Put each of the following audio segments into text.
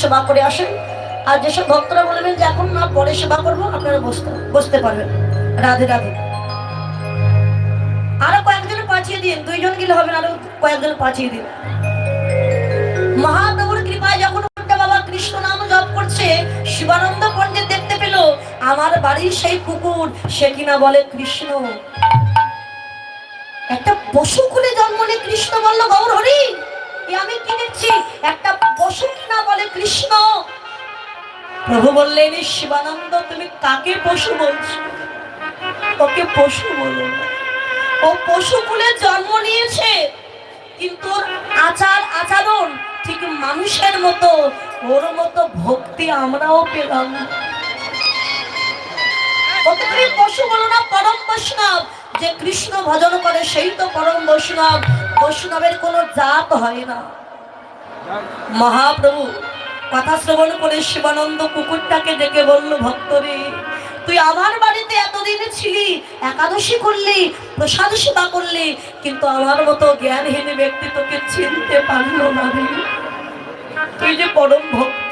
সেবা করে আসেন। আর যেসব ভক্তরা বলবেন যে, এখন না, পরে সেবা করব, আপনারা বসতে বসতে পারবেন। রাধে রাধে। আরও কয়েকজন পাঠিয়ে দিন। দুইজন গেলে হবে আরও কয়েকজন পাঠিয়ে দিন। মহাপ্রভুর কৃপায় যখন বাবা কৃষ্ণ নাম জপ করছে, শিবানন্দ পণ্ডিত দেখতে পেল, আমার বাড়ির সেই কুকুর সে কিনা বলে কৃষ্ণ? একটা পশু কুলে জন্ম নিয়ে কৃষ্ণ বলল, গৌর হরি আমি কি দেখছি একটা কিনা বলে কৃষ্ণ। প্রভু বললেন শিবানন্দ, তুমি কাকে পশু পশু বলো ও জন্ম নিয়েছে, কিন্তু আচার আচরণ ঠিক মানুষের মতো। ওর মতো ভক্তি আমরাও পেলাম না। পশু বলো না, পরম বৈষ্ণব। যে কৃষ্ণ ভজন করে, সেই তো পরম বৈষ্ণব। বৈষ্ণবের কোনো জাত হয় না। মহাপ্রভু, কথা শ্রবণ করে শিবানন্দ কুকুরটাকে ডেকে বলল, ভক্তরে, তুই আমার বাড়িতে এতদিন ছিলি, একাদশী করলি, প্রসাদ সেবা করলি, কিন্তু আমার মতো জ্ঞানহীন ব্যক্তি তোকে চিনতে পারল না তুই যে পরম ভক্ত,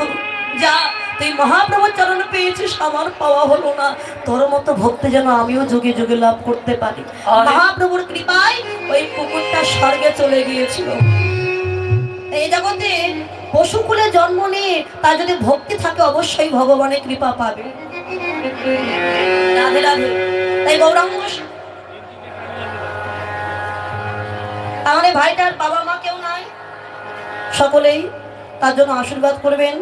যা তুই মহাপ্রভুর চরণ পেয়েছিস আমার পাওয়া হলো না। তোর মতো ভক্তি যেন আমিও যুগে যুগে লাভ করতে পারি। মহাপ্রভুর কৃপায় ওই কুকুরটা স্বর্গে চলে গিয়েছিল। এই জগতে পশুকুলে জন্ম নিয়ে তার যদি ভক্তি থাকে অবশ্যই ভগবানের কৃপা পাবে। রাধে রাধে। তাই গৌরাঙ্গ আমার এই ভাইটার বাবা মা কেউ নাই? সকলেই তার জন্য আশীর্বাদ করবেন।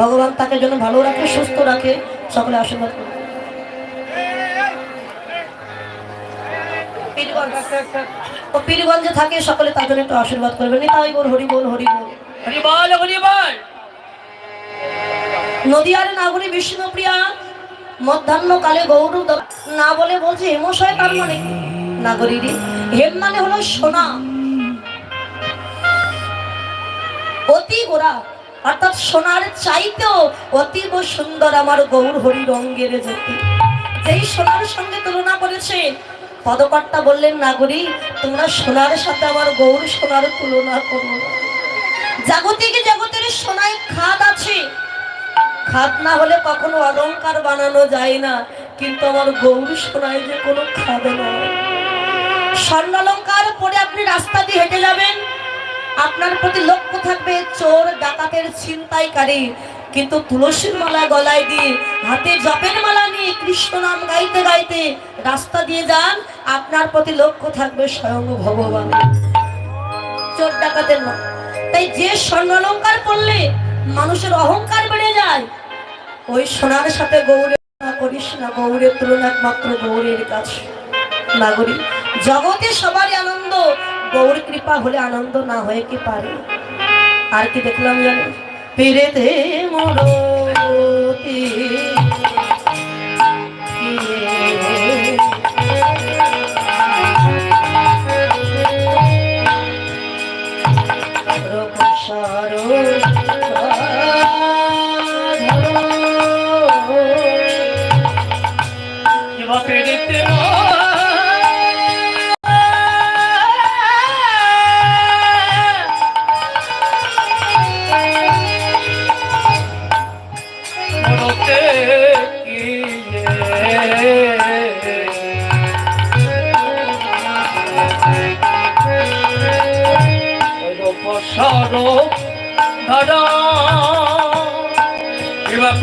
ভগবান তাকে যেন ভালো রাখে সুস্থ রাখে সকলে আশীর্বাদ করবেন ও পীরগঞ্জে থাকে সকলে তার জন্য একটু আশীর্বাদ করবেন। তাই বল হরি বল হরি বল। হরি বল হরি বল। নদিয়ার নাগরী বিষ্ণুপ্রিয়া মধ্যাহ্নকালে গৌর না বলে বলছে হেমশয় তার মানে? নাগরীরই। হেম মানে হলো সোনা। অতি গোরা অর্থাৎ সোনার চাইতেও অতীব সুন্দর আমার গৌর হরি রঙ্গের জ্যোতি যেই সোনার সঙ্গে তুলনা করেছে, পদকর্তা বললেন, নাগরী, তোমরা সোনার সাথে আমার গৌর সোনার তুলনা করো জাগতিক জগতের সোনায় খাদ আছে। খাদ না হলে কখনো অলঙ্কার বানানো যায় না, কিন্তু আমার গৌরী সোনায় যে কোনো খাদ নয়। স্বর্ণ অলংকার পরে আপনি রাস্তা দিয়ে হেঁটে যাবেন আপনার প্রতি লক্ষ্য থাকবে চোর, ডাকাতের ছিনতাইকারী। কিন্তু তুলসীর মালা গলায় দিয়ে, হাতে জপের মালা নিয়ে কৃষ্ণ নাম গাইতে গাইতে রাস্তা দিয়ে যান, আপনার প্রতি লক্ষ্য থাকবে স্বয়ং ভগবান। চোর, ডাকাতের না তাই যে স্বর্ণ অলঙ্কার পরলে মানুষের অহংকার বেড়ে যায়, ওই সোনার সাথে তুলনা করিস না, গৌরের তুলনা একমাত্র গৌরের কাছে। নাগরিক, জগতে সবারই আনন্দ গৌর কৃপা হলে আনন্দ না হয়ে কি পারে? আর কি দেখলাম জানি? পেরেতে মরতি সর ধরা এবার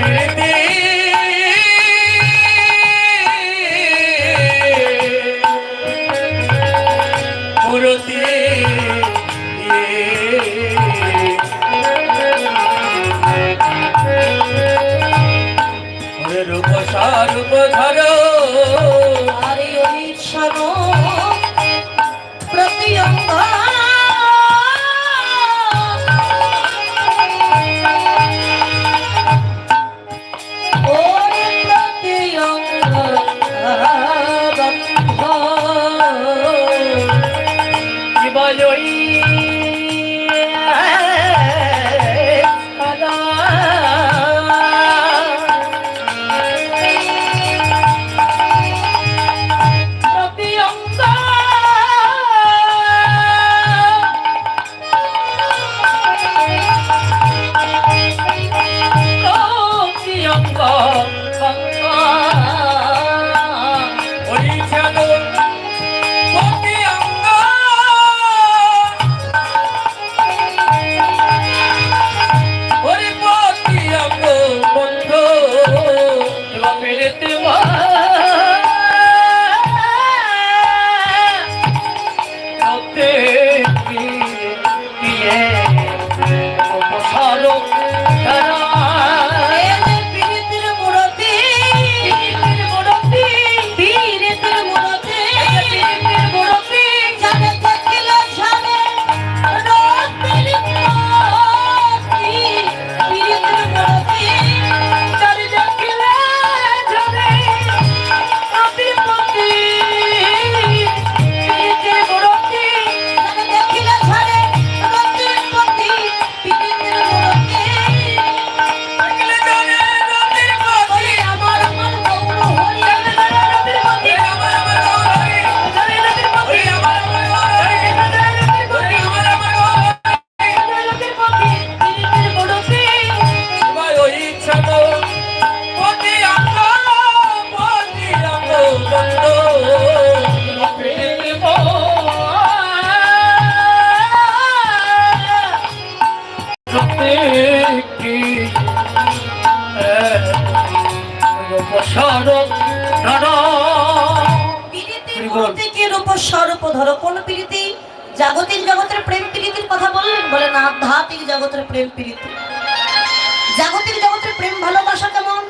জাগতিক জগতের প্রেম ভালোবাসা কেমন?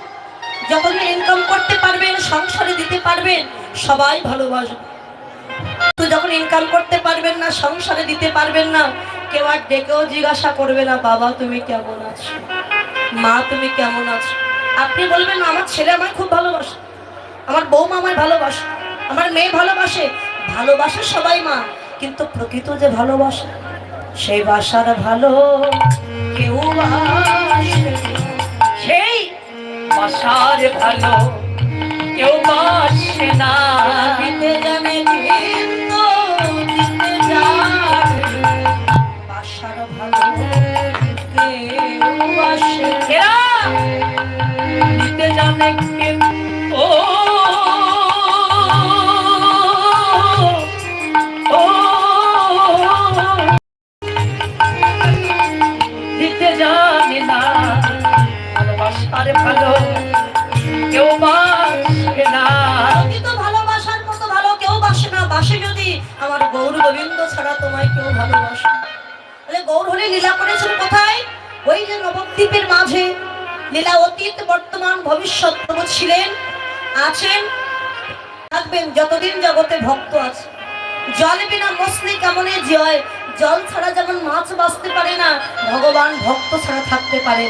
যখন ইনকাম করতে পারবেন, সংসারে দিতে পারবেন, সবাই ভালোবাসবে। তো যখন ইনকাম করতে পারবেন না, সংসারে দিতে পারবেন না কেউ আর ডেকেও জিজ্ঞাসা করবে না, বাবা, তুমি কেমন আছো? মা, তুমি কেমন আছো? আপনি বলবেন, আমার ছেলে আমায় খুব ভালোবাসে, আমার বৌমা আমায় ভালোবাসে, আমার মেয়ে ভালোবাসে ভালোবাসে সবাই মা, কিন্তু প্রকৃত যে ভালোবাসে সেই বাসার ভালো কেউ। সেই বাসার ভালো কেউ বাসে না। কিন্তু ও না, ভালোবাসার ভালো, কেউ বাসে না। প্রকৃত ভালোবাসার মতো ভালো কেউ বাসে না, বাসে যদি আমার গৌর ছাড়া তোমায় কেউ ভালোবাসে। গৌর হলে লীলা করেছেন কোথায়? ওই যে নবদ্বীপের মাঝে। লীলা অতীত বর্তমান ভবিষ্যৎ প্রভু ছিলেন আছেন থাকবেন যতদিন জগতে ভক্ত আছে। জল বিনা মসলি কেমনে জয়? জল ছাড়া যেমন মাছ বাঁচতে পারে না ভগবান ভক্ত ছাড়া থাকতে পারে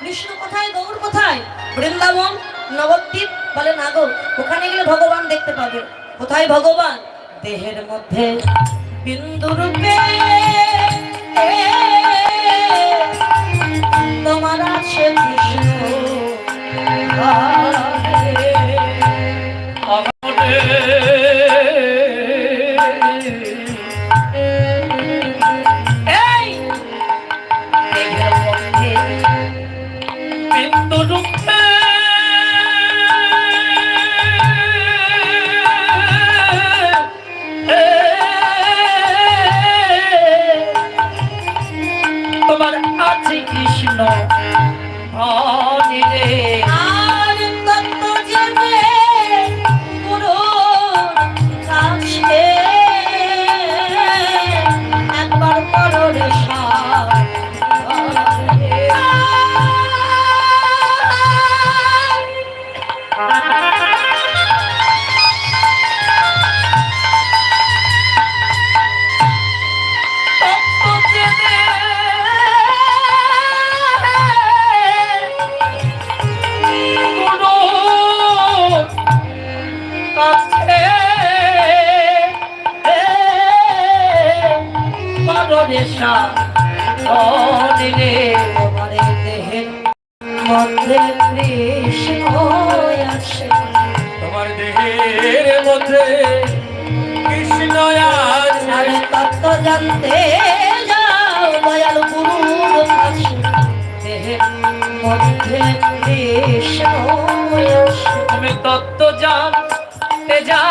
কৃষ্ণ কোথায় গৌর কোথায়? বৃন্দাবন নবদ্বীপ বলে না গো ওখানে গেলে ভগবান দেখতে পাবে। কোথায় ভগবান? দেহের মধ্যে। বিন্দু রূপে তোমার আছে কৃষ্ণ দেহের মধ্যে কৃষ্ণ আছে। তোমার দেহের মধ্যে কৃষ্ণ আছে। তত্ত্ব জানতে যাও দয়াল গুরুর কাছে দেহের মধ্যে কৃষ্ণ আছে। তুমি তত্ত্ব জানতে যা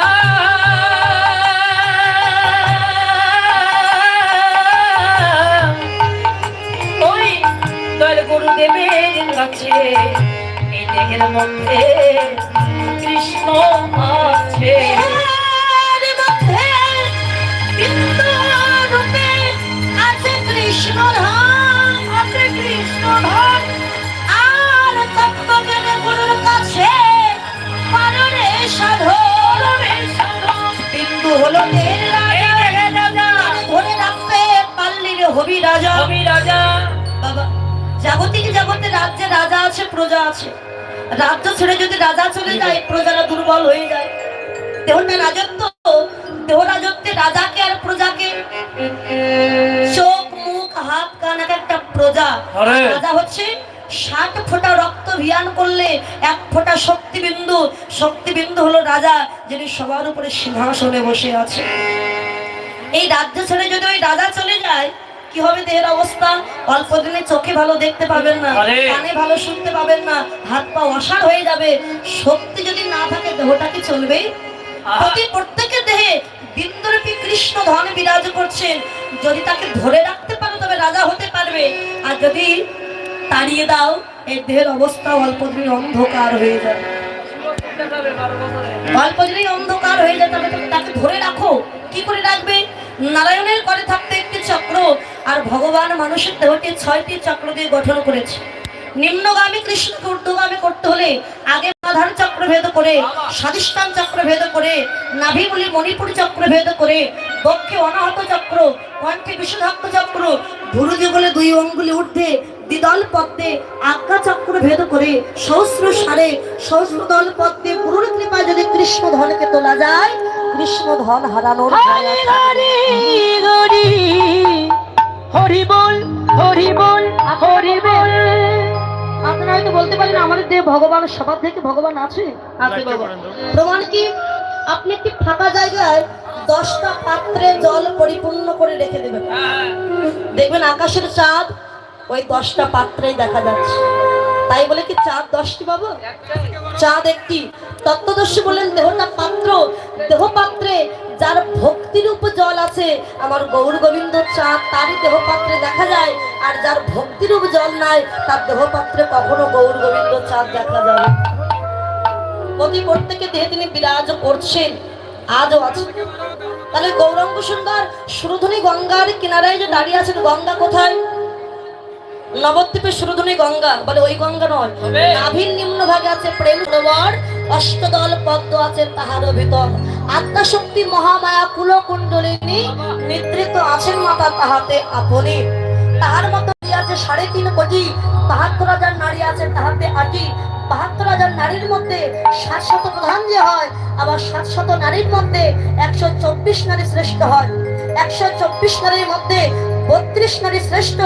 এই দেহের মধ্যে কৃষ্ণ আছে। দেহের মধ্যে বিন্দু রূপে আছে কৃষ্ণ ধাম আছে কৃষ্ণ ধাম। আর তত্ত্ব গুরুর কাছে পাররে সাধন বিন্দু হলো দের রাজা। ধরে রাখতে পারলি হবি রাজা। জাগতিক জগতে রাজ্যে রাজা আছে প্রজা আছে। রাজ্য ছেড়ে যদি রাজা চলে যায় প্রজারা দুর্বল হয়ে যায়। দেহটা রাজত্ব দেহ রাজত্বে রাজাকে আর প্রজাকে। চোখ মুখ হাত কান এক একটা প্রজা। রাজা হচ্ছে ষাট ফোঁটা রক্ত ভিয়ান করলে এক ফোঁটা শক্তিবিন্দু। শক্তিবিন্দু হলো রাজা যিনি সবার উপরে সিংহাসনে বসে আছে। এই রাজ্য ছেড়ে যদি ওই রাজা চলে যায় কি হবে দেহের অবস্থা? অল্প দিনে চোখে ভালো দেখতে পাবেন না কানে ভালো শুনতে পাবেন না হাত পা অসাড় হয়ে যাবে। শক্তি যদি না থাকে দেহটা কি চলবে? প্রতি প্রত্যেকের দেহে বিন্দুরূপী কৃষ্ণ ধন বিরাজ করছেন যদি তাকে ধরে রাখতে পারো তবে রাজা হতে পারবে। আর যদি তাড়িয়ে দাও এই দেহের অবস্থা অল্প দিনে অন্ধকার হয়ে যাবে। অল্প দিনেই অন্ধকার হয়ে তবে তাকে ধরে রাখো। কি করে রাখবে? নারায়ণের করে থাকতে একটি চক্র। আর ভগবান মানুষের দেহকে ছয়টি চক্র দিয়ে গঠন করেছে নিম্নগামী কৃষ্ণকে ঊর্ধ্বগামী করতে হলে আগে আধার চক্র ভেদ করে, স্বাধিষ্ঠান চক্র ভেদ করে নাভি নাভিগুলি মণিপুর চক্র ভেদ করে, বক্ষে অনাহত চক্র, কণ্ঠে বিশুধাক্ত চক্র ভুরুযুগলে দুই অঙ্গুলি ঊর্ধ্বে, দ্বিদল পদ্মে আজ্ঞা চক্র ভেদ করে, সহস্র সারে সহস্র দল পদ্মে গুরুর কৃপায় যদি কৃষ্ণ ধনকে তোলা যায়, কৃষ্ণ ধন হারানোর। হরি বল হরি বল হরি বল। আপনারা হয়তো বলতে পারেন আমাদের দেহ ভগবান সবার থেকে ভগবান আছে? আছে প্রমাণ কি? আপনি একটি ফাঁকা জায়গায় দশটা পাত্রে জল পরিপূর্ণ করে রেখে দেবেন। দেখবেন আকাশের চাঁদ ওই দশটা পাত্রেই দেখা যাচ্ছে। তাই বলে কি চাঁদ দশটি বাবা? চাঁদ একটি। তত্ত্বদর্শী বলেন দেহটা পাত্র দেহ পাত্রে যার ভক্তির ভক্তিরূপ জল আছে আমার গৌর গোবিন্দ চাঁদ তারই দেহ পাত্রে দেখা যায়। আর যার ভক্তিরূপ জল নাই তার দেহ পাত্রে কখনো গৌর গোবিন্দ চাঁদ দেখা যাবে প্রতি প্রত্যেকে দেহে তিনি বিরাজ করছেন। আজও আছে। তাহলে গৌরাঙ্গ সুন্দর সুরধনী গঙ্গার কিনারায় যে দাঁড়িয়ে আছেন গঙ্গা কোথায়? নবদ্বীপের সুরধনী গঙ্গা বলে ওই গঙ্গা নয়? নাভির নিম্ন ভাগে আছে প্রেম সরোবর অষ্টদল পদ্ম আছে তাহার ভিতর। আত্মাশক্তি মহামায়া কুলকুণ্ডলিনী নিদ্রিত আছেন মাতা তাহাতে আপনি। তাহার মতো আছে সাড়ে তিন কোটি, বাহাত্তর হাজার নারী আছে তাহাতে আটি। বাহাত্তর হাজার নারীর মধ্যে সাত শত প্রধান যে হয়, আবার সাত শত নারীর মধ্যে একশো চব্বিশ নারী শ্রেষ্ঠ হয়। একশো চব্বিশ নারীর মধ্যে বত্রিশ নারী শ্রেষ্ঠ।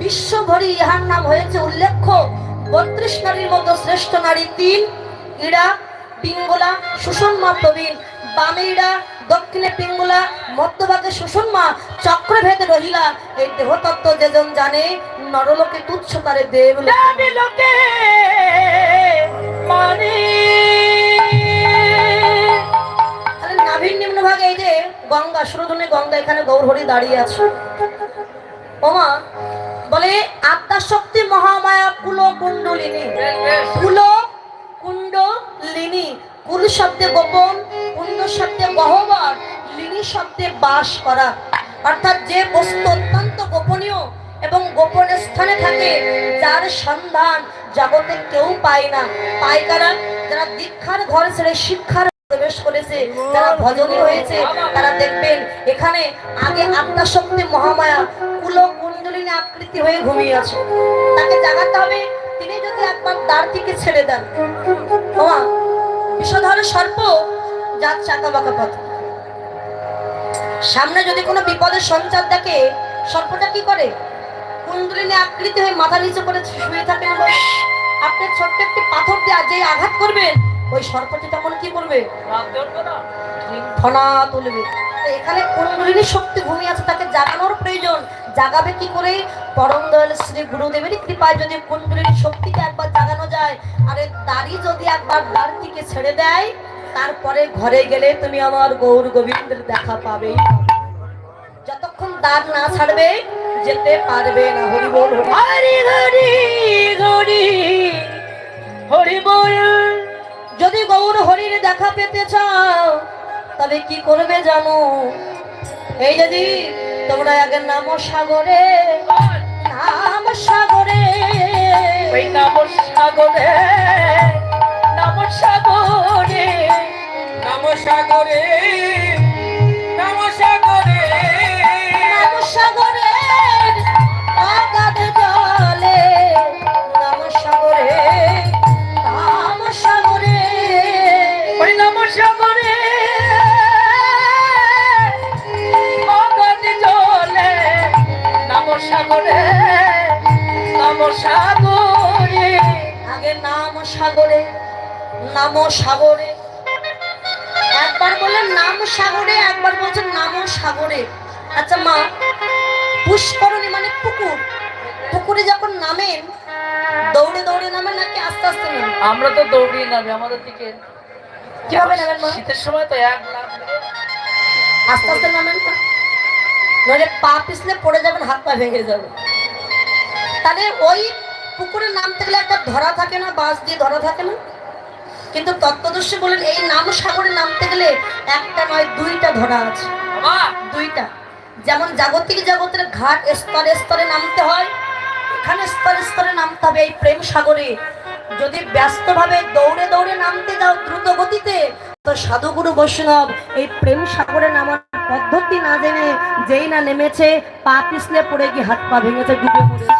বিশ্বভরি ইহার নাম হয়েছে উল্লেখ্য। বত্রিশ নারীর মধ্যে শ্রেষ্ঠ নারী তিন ইড়া পিঙ্গলা সুষমা প্রবীণ। বামে ইড়া দক্ষিণে পিঙ্গলা মধ্যভাগে সুষমা চক্রভেদে রহিলা। এই দেহতত্ত্ব যেজন জানে নরলোকে তুচ্ছ তারে দেব লোকে মানে নাভির নিম্ন ভাগে এই যে গঙ্গা সুরধনী গঙ্গা এখানে গৌরহরি দাঁড়িয়ে আছে। ওমা বলে আত্মা শক্তি মহামায়া কুল কুণ্ডলিনী কুল কুণ্ড লিনি, কুল শব্দে গোপন, কুণ্ড শব্দে গহ্বর, লিনি শব্দে বাস করা। অর্থাৎ যে বস্তু অত্যন্ত গোপনীয় এবং গোপন স্থানে থাকে, যার সন্ধান জগতে কেউ পায় না। পায় কারা? যারা দীক্ষার ঘর ছেড়ে শিক্ষার প্রবেশ করেছে, যারা ভজনী হয়েছে, তারা দেখবেন এখানে আগে আত্মা শক্তি মহামায়া কুল কুণ্ডলিনী আকৃতি হয়ে ঘুমিয়ে আছে। তাকে জাগাতে হবে। তিনি যদি একবার তার থেকে ছেড়ে দেন ওমা বিষধর সর্প যার চাকা বাঁকা পথ। সামনে যদি কোনো বিপদের সঞ্চার দেখে, সর্পটা কি করে? কুণ্ডলিনী আকৃতি হয়ে মাথা নিচে করে শুয়ে থাকেন আপনার আপনি ছোট্ট একটি পাথর দিয়ে যে আঘাত করবেন। ওই সর্পটি তখন কি করবে? ফনা তুলবে। এখানে কুণ্ডলিনী শক্তি ঘুমিয়ে আছে তাকে জাগানোর প্রয়োজন। জাগাবে কি করে? পরম দয়াল শ্রী গুরুদেবেরই কৃপায় যদি কুণ্ডলিনী শক্তিকে একবার জাগানো যায় আরে দাড়ি যদি একবার থেকে ছেড়ে দেয় তারপরে ঘরে গেলে তুমি আমার গৌর গোবিন্দের দেখা পাবে। যতক্ষণ দাঁড় না ছাড়বে যেতে পারবে না। হরি বল হরি হরি হরি বল। যদি গৌর হরির দেখা পেতে চাও, তবে কি করবে জানো? এই যদি তোমরা আগে নাম সাগরে। সাগরে। একবার বললেন নাম সাগরে একবার বলছেন নাম সাগরে। আচ্ছা মা পুষ্করণী মানে পুকুর। পুকুরে যখন নামেন দৌড়ে দৌড়ে নামেন নাকি আস্তে আস্তে নামেন? আমরা তো দৌড়িয়ে নামি আমাদের দিকে কীভাবে নামেন মা? শীতের সময় তো এক আস্তে আস্তে নামেন না নইলে পা পিছলে পড়ে যাবেন হাত পা ভেঙে যাবে। তাহলে ওই পুকুরে নামতে গেলে একটা ধরা থাকে না বাঁশ দিয়ে ধরা থাকে না? কিন্তু তত্ত্বদর্শী বলেন এই নাম সাগরে নামতে গেলে একটা নয় দুইটা ধরা আছে। দুইটা। যেমন জাগতিক জগতের ঘাট স্তরে স্তরে নামতে হয় এখানে স্তরে স্তরে নামতে হবে এই প্রেম সাগরে। যদি ব্যস্তভাবে দৌড়ে দৌড়ে নামতে যাও দ্রুত গতিতে তো সাধুগুরু বৈষ্ণব এই প্রেম সাগরে নামার পদ্ধতি না জেনে যেই না নেমেছে পা পিছলে পড়ে গিয়ে হাত পা ভেঙেছে ডুবে পড়েছে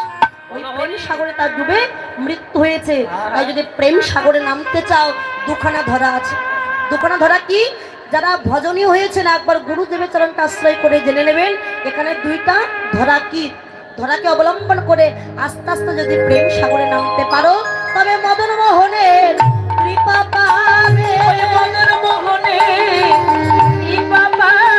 সাগরে তার ডুবে মৃত্যু হয়েছে। তাই যদি প্রেম সাগরে নামতে চাও, দুখানা ধরা আছে। দুখানা ধরা কি? যারা ভজনীয় হয়েছেন, একবার গুরুদেবের চরণটা আশ্রয় করে জেনে নেবেন, এখানে দুইটা ধরা কি? ধরাকে অবলম্বন করে আস্তে আস্তে যদি প্রেম সাগরে নামতে পারো, তবে মদন মোহনের কৃপা পাবে। মদন মোহনে কৃপা পাবে।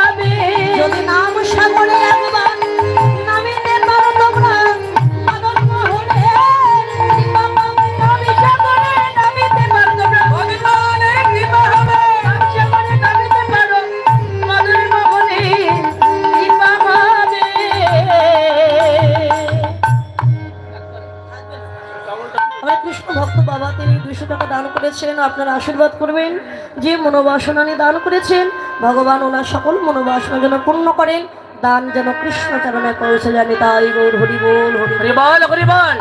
আশীর্বাদ করবেন যে মনোবাসনা নিয়ে দান করেছেন ভগবান ওনার সকল মনোবাসনা যেন পূর্ণ করেন দান যেন কৃষ্ণ চরণে পৌঁছে জানি তাই গৌর হরি বল হরি হরি বল হরি বল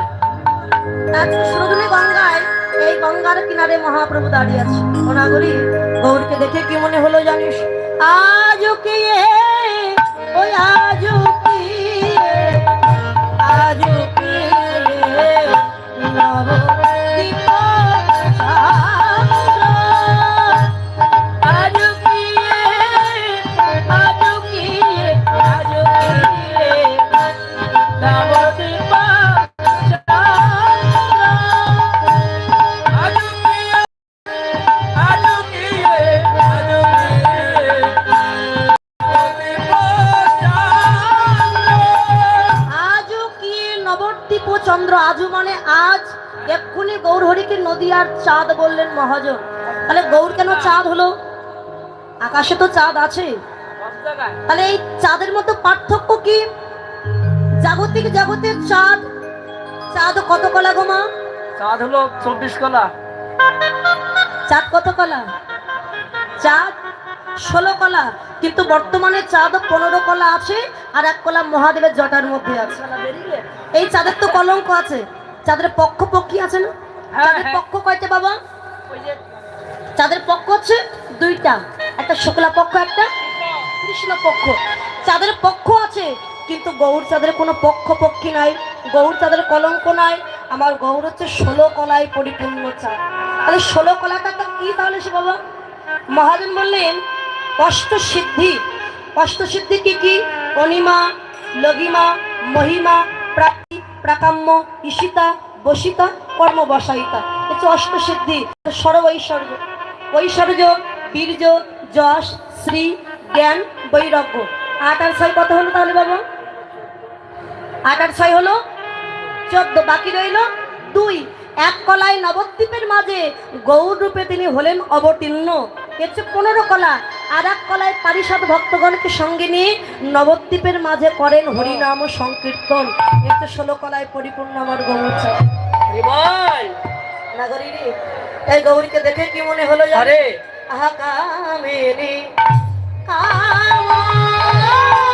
গঙ্গায় এই গঙ্গার কিনারে মহাপ্রভু দাঁড়িয়ে আছে। ওনাগরি গৌরকে দেখে কি মনে হলো জানিস? আজ কি ওই আজ কি আজ কি চন্দ্র আজু মানে আজ এক্ষুনি গৌরহরিকে নদী আর চাঁদ বললেন মহাজন। তাহলে গৌর কেন চাঁদ হলো? আকাশে তো চাঁদ আছে। তাহলে এই চাঁদের মতো পার্থক্য কি? জাগতিক জগতের চাঁদ চাঁদ কত কলা গোমা চাঁদ হলো চব্বিশ কলা। চাঁদ কত কলা? চাঁদ ষোলো কলা কিন্তু বর্তমানে চাঁদ পনেরো কলা আছে আর এক কলা মহাদেবের জটার মধ্যে আছে। এই চাঁদের তো কলঙ্ক আছে। চাঁদের পক্ষ পক্ষী আছে না? হ্যাঁ, চাঁদের হ্যাঁ। পক্ষ কয়টা বাবা? চাঁদের পক্ষ হচ্ছে দুইটা। একটা শুক্লা পক্ষ একটা কৃষ্ণ পক্ষ। চাঁদের পক্ষ আছে কিন্তু গৌর চাঁদের কোনো পক্ষ পক্ষী নাই। গৌর চাঁদের কলঙ্ক নাই। আমার গৌর হচ্ছে ষোলো কলায় পরিপূর্ণ চাঁদ। তাহলে ষোলো কলাটা তো কি তাহলে সে বাবা? মহাজন বললেন অষ্ট সিদ্ধি অষ্ট সিদ্ধি কি? কি অনিমা, লগিমা, মহিমা, প্রাপ্তি প্রাকাম্য ঈশিতা, বসিতা কর্ম বসাইতা হচ্ছে অষ্ট সিদ্ধি সর্ব ঐশ্বর্য ঐশ্বর্য, বীর্য, যশ, শ্রী, জ্ঞান, বৈরাগ্য। আট আর ছয় কত হলো তাহলে বাবা? আট আর ছয় হলো চোদ্দ। বাকি রইল দুই। এক কলায় নবদ্বীপের মাঝে গৌর রূপে তিনি হলেন অবতীর্ণ। চেয়ে পনেরো কলা। আর এক কলায় পারিষদ ভক্তগণকে সঙ্গে নিয়ে নবদ্বীপের মাঝে করেন হরিনাম ও সংকীর্তন এর ষোলো কলায় পরিপূর্ণ আমার গৌরী নাগরী এই গৌরীকে দেখে কি মনে হলো আহা কামিনী কামনা।